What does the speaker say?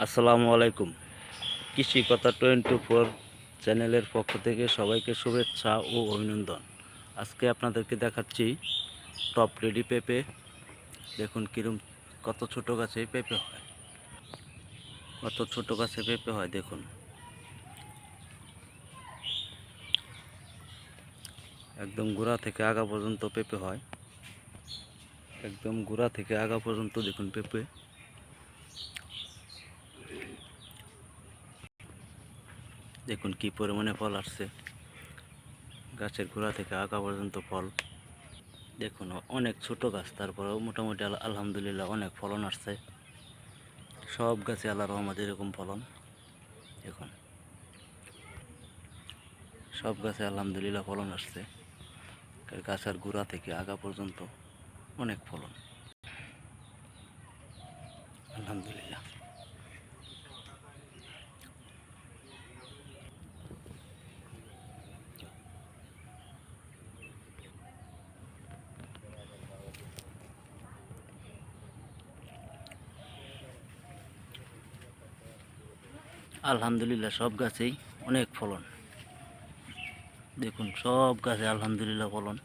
আসসালামু আলাইকুম। কৃষি কথা টোয়েন্টি ফোর চ্যানেলের পক্ষ থেকে সবাইকে শুভেচ্ছা ও অভিনন্দন। আজকে আপনাদেরকে দেখাচ্ছি টপ রেডি পেঁপে। দেখুন কিরম, কত ছোট গাছে পেঁপে হয়। কত ছোট গাছে পেঁপে হয়, দেখুন। একদম গোড়া থেকে আগা পর্যন্ত পেঁপে হয়। একদম গোড়া থেকে আগা পর্যন্ত দেখুন পেঁপে। দেখুন কি পরিমাণে ফল আসছে। গাছের গোড়া থেকে আগা পর্যন্ত ফল। দেখুন, অনেক ছোট গাছ, তারপরেও মোটামুটি আল- আলহামদুলিল্লাহ অনেক ফলন আসছে। সব গাছে আল্লাহ রহমত এরকম ফলন। দেখুন। সব গাছে আলহামদুলিল্লাহ ফলন আসছে। গাছের গোড়া থেকে আগা পর্যন্ত অনেক ফলন। আলহামদুলিল্লাহ। আলহামদুলিল্লাহ সব গাছেই অনেক ফলন। দেখুন সব গাছে আলহামদুলিল্লাহ ফলন।